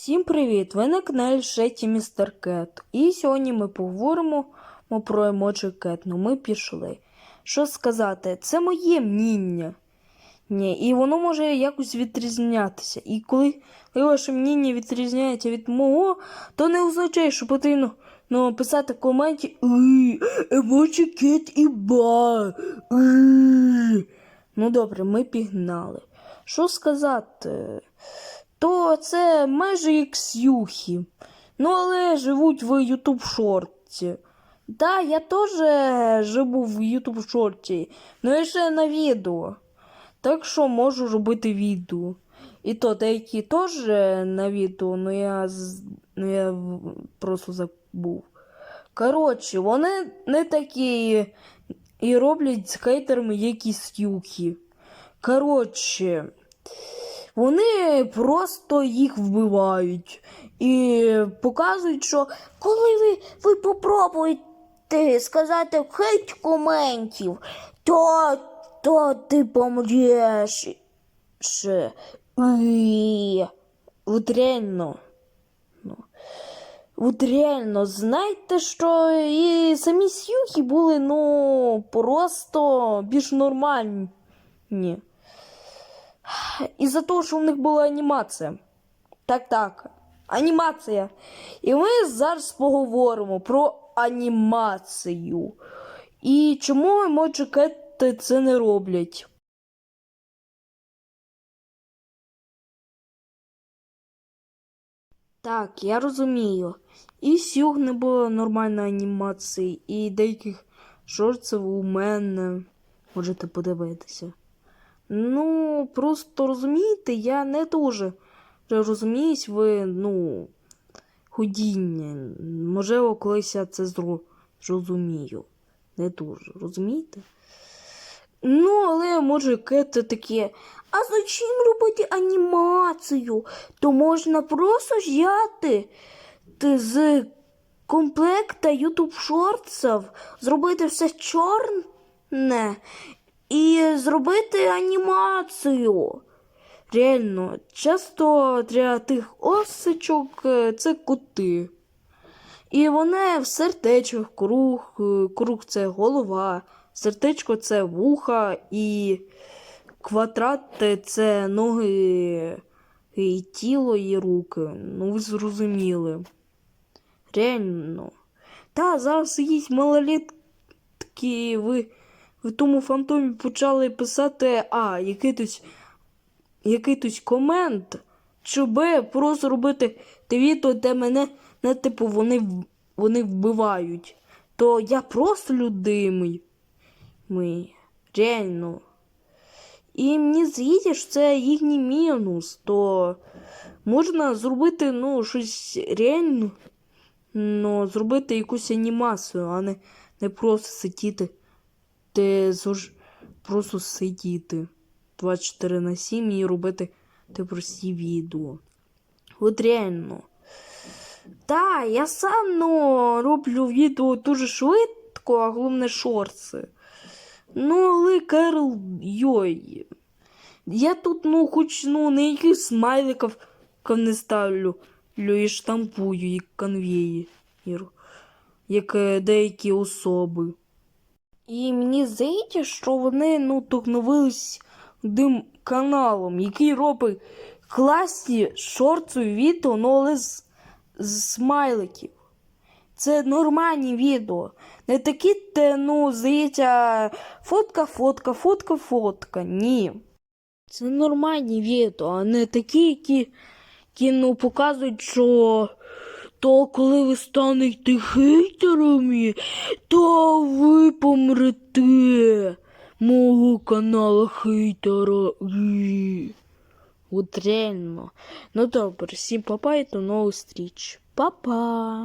Всім привіт! Ви на каналі Шеті Містер Кет. І сьогодні ми поговоримо про емоджі Кет. Ну ми пішли. Що сказати, це моє мніння. Ні, і воно може якось відрізнятися. І коли ваше мніння відрізняється від мого, то не означає, що потрібно ну, писати в коменті «Ой, емоджі Кет і ба. Ну добре, ми пігнали. Що сказати? То це майже як сюхи. Ну, але живуть в Ютуб шорті. Да, я теж живу в Ютуб шорті, ну я ще на відео. Так що можу робити відео. І то деякі теж на відео, ну я, ну, я просто забув. Коротше, вони не такі і роблять з хейтерами якісь юхи. Коротше. Вони просто їх вбивають і показують, що коли ви, ви попробуєте сказати хейт коментів, то, то ти помреш. Ще. І... От реально. Ну. От реально, знаєте, що і самі сюхи були, ну, просто більш нормальні. Із-за того, що в них була анімація. Так, так. Анімація. І ми зараз поговоримо про анімацію. І чому емоджі кети це не роблять. Так, я розумію. І сюг не було нормальної анімації, і деяких шорців у мене можете подивитися. Ну, просто розумієте, я не дуже розуміюсь в, ну, ходіння. Можливо, колись я це зрозумію. Не дуже, розумієте? Ну, але може кети таке. А зачем робити анімацію? То можна просто взяти з комплекта YouTube шортсів, зробити все чорне і зробити анімацію. Реально, часто для тих осичок е, це коти. І вони в сердечках круг, е, круг це голова, сердечко це вуха, і квадрат це ноги, і тіло, і руки. Ну, ви зрозуміли. Реально. Та, зараз якісь малолітки ви в тому фантомі почали писати А, якийсь якийсь комент, чи Б, просто робити те відео, де мене не типу вони, вони вбивають. То я просто людимий. Ми. Реально. І мені здається, що це їхній мінус, то можна зробити ну, щось реально, ну, зробити якусь анімацію, а не, не просто сидіти ти зож... просто сидіти 24 на 7 і робити ти прості відео. От реально. Та, я сам ну, роблю відео дуже швидко, а головне шорти. Ну, але Керл, йой. Я тут, ну, хоч ну, не яких смайликів не ставлю, лю і штампую, як конвеєр, як е, деякі особи. І мені здається, що вони ну, торгновились одним каналом, який робить класні шорти відео, ну але з, з смайликів. Це нормальні відео. Не такі, те, ну, здається, фотка, фотка, фотка, фотка. Ні. Це нормальні відео, а не такі, які, які ну, показують, що то коли ви станете хейтерами, то ви помрете мого канала хейтера. От реально. Ну добре, всім папа і до нових зустріч. Па-па!